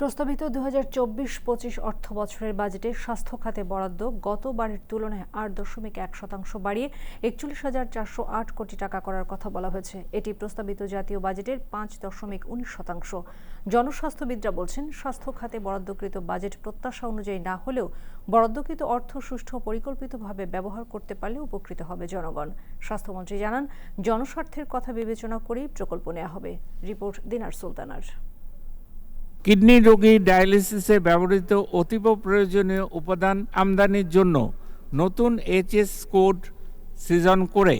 প্রস্তাবিত দু হাজার চব্বিশ পঁচিশ অর্থ বছরের বাজেটে স্বাস্থ্য খাতে বরাদ্দ গতবারের তুলনায় আট দশমিক এক শতাংশ বাড়িয়ে একচল্লিশ হাজার চারশো আট কোটি টাকা করার কথা বলা হয়েছে। এটি প্রস্তাবিত জাতীয় বাজেটের পাঁচ দশমিক উনিশ শতাংশ। জনস্বাস্থ্যবিদরা বলছেন, স্বাস্থ্য খাতে বরাদ্দকৃত বাজেট প্রত্যাশা অনুযায়ী না হলেও বরাদ্দকৃত অর্থ সুষ্ঠু পরিকল্পিতভাবে ব্যবহার করতে পারলে উপকৃত হবে জনগণ। স্বাস্থ্যমন্ত্রী জানান, জনস্বার্থের কথা বিবেচনা করেই প্রকল্প নেওয়া হবে। রিপোর্ট দিনার সুলতানার। কিডনি রোগী ডায়ালিসিসে ব্যবহৃত অতীব প্রয়োজনীয় উপাদান আমদানির জন্য নতুন এইচএস কোড সৃজন করে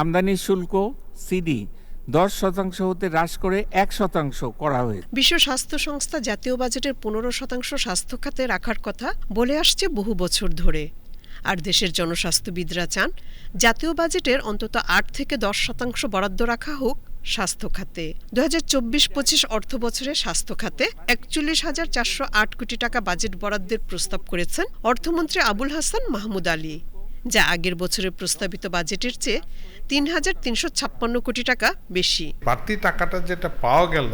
আমদানি শুল্ক সিডি দশ শতাংশ হতে হ্রাস করে এক শতাংশ করা হয়েছে। বিশ্ব স্বাস্থ্য সংস্থা জাতীয় বাজেটের পনেরো শতাংশ স্বাস্থ্য খাতে রাখার কথা বলে আসছে বহু বছর ধরে। আর দেশের জনস্বাস্থ্যবিদরা চান জাতীয় বাজেটের অন্তত আট থেকে দশ শতাংশ বরাদ্দ রাখা হোক স্বাস্থ্য খাতে। দু হাজার চব্বিশ পঁচিশ অর্থ বছরে স্বাস্থ্য খাতে একচল্লিশ হাজার চারশো আট কোটি টাকা বাজেট বরাদ্দের প্রস্তাব করেছেন অর্থমন্ত্রী আবুল হাসান মাহমুদ আলী, যা আগের বছরের প্রস্তাবিত বাজেটের চেয়ে তিন হাজার তিনশো ছাপ্পান্ন কোটি টাকা বেশি। বাড়তি টাকাটা যেটা পাওয়া গেল,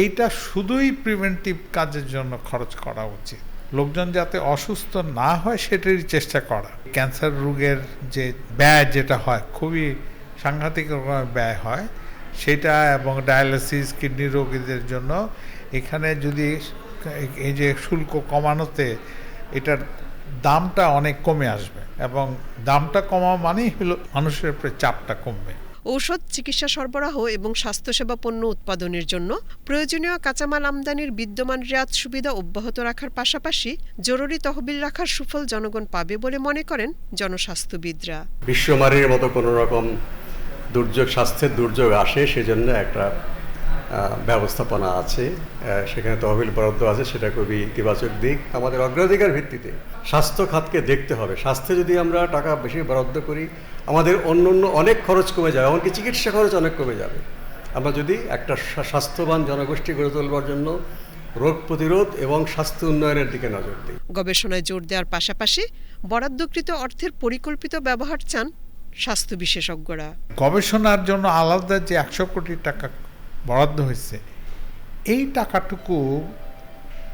এইটা শুধুই প্রিভেন্টিভ কাজের জন্য খরচ করা উচিত। লোকজন যাতে অসুস্থ না হয়, সেটারই চেষ্টা করা। ক্যান্সার রোগের যে ব্যয় যেটা হয়, খুবই সাংঘাতিক রকমের ব্যয় হয়। সেটা এবং ডায়ালিসিস কিডনি রোগীদের জন্য এখানে যদি এই যে শুল্ক কমানোতে এটার দামটা অনেক কমে আসবে এবং দামটা কমা মানেই হলো মানুষের উপরে চাপটা কমবে। ঔষধ চিকিৎসা সরবরাহ এবং স্বাস্থ্যসেবা পণ্য উৎপাদনের জন্য প্রয়োজনীয় কাঁচামাল আমদানির বিদ্যমান রেয়াত সুবিধা অব্যাহত রাখার পাশাপাশি জরুরি তহবিল রাখার সুফল জনগণ পাবে বলে মনে করেন জনস্বাস্থ্যবিদরা। বিশ্বমারীর মতো কোনো রকম দুর্যোগ, স্বাস্থ্যের দুর্যোগ আসে, সেজন্য একটা ব্যবস্থাপনা আছে। সেখানে তহবিল বরাদ্দ আছে, সেটা খুবই ইতিবাচক দিক। আমাদের অগ্রাধিকার ভিত্তিতে স্বাস্থ্য খাতকে দেখতে হবে। স্বাস্থ্যে যদি আমরা টাকা বেশি বরাদ্দ করি, আমাদের অন্য অন্য অনেক খরচ কমে যাবে, এমনকি চিকিৎসা খরচ অনেক কমে যাবে। আমরা যদি একটা স্বা- স্বাস্থ্যবান জনগোষ্ঠী গড়ে তোলবার জন্য রোগ প্রতিরোধ এবং স্বাস্থ্য উন্নয়নের দিকে নজর দিই। গবেষণায় জোর দেওয়ার পাশাপাশি বরাদ্দকৃত অর্থের পরিকল্পিত ব্যবহার চান স্বাস্থ্য বিশেষজ্ঞরা। গবেষণার জন্য আলাদা যে একশো কোটি টাকা বরাদ্দ হয়েছে এই টাকাটুকু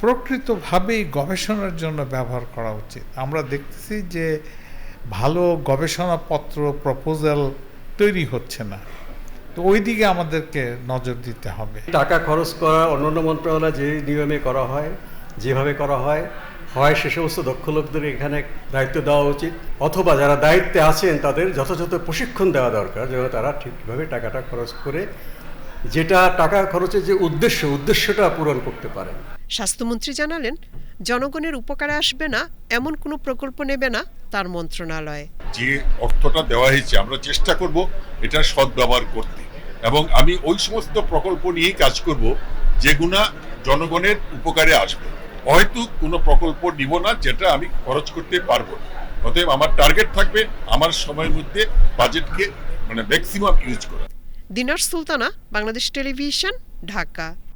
প্রকৃতভাবেই গবেষণার জন্য ব্যবহার করা উচিত। আমরা দেখতেছি যে ভালো গবেষণাপত্র প্রপোজাল তৈরি হচ্ছে না। তো ওই দিকে আমাদেরকে নজর দিতে হবে। টাকা খরচ করা অন্যান্য মন্ত্রণালয় যে নিয়মে করা হয় যেভাবে করা হয় হয় সে সমস্ত দক্ষ লোকদের এখানে দায়িত্ব দেওয়া উচিত। অথবা যারা দায়িত্বে আছেন তাদের যথাযথ প্রশিক্ষণ দেওয়া দরকার যেন তারা ঠিকভাবে টাকাটা খরচ করে যেটা টাকা খরচের যে উদ্দেশ্য উদ্দেশ্যটা পূরণ করতে পারেন। স্বাস্থ্যমন্ত্রী জানালেন জনগণের উপকারে আসবে না এমন কোনো প্রকল্প নেবে না তার মন্ত্রণালয়। যে অর্থটা দেওয়া হয়েছে আমরা চেষ্টা করব এটার সদ্ব্যবহার করতে। এবং আমি ওই সমস্ত প্রকল্প নিয়েই কাজ করব যেগুলা জনগণের উপকারে আসবে। হয়তো কোনো প্রকল্প নিব না যেটা আমি খরচ করতে পারব। অতএব আমার টার্গেট থাকবে আমার সময়ের মধ্যে বাজেটকে মানে ম্যাক্সিমাম ইউজ করা। দিনার সুলতানা, বাংলাদেশ টেলিভিশন, ঢাকা।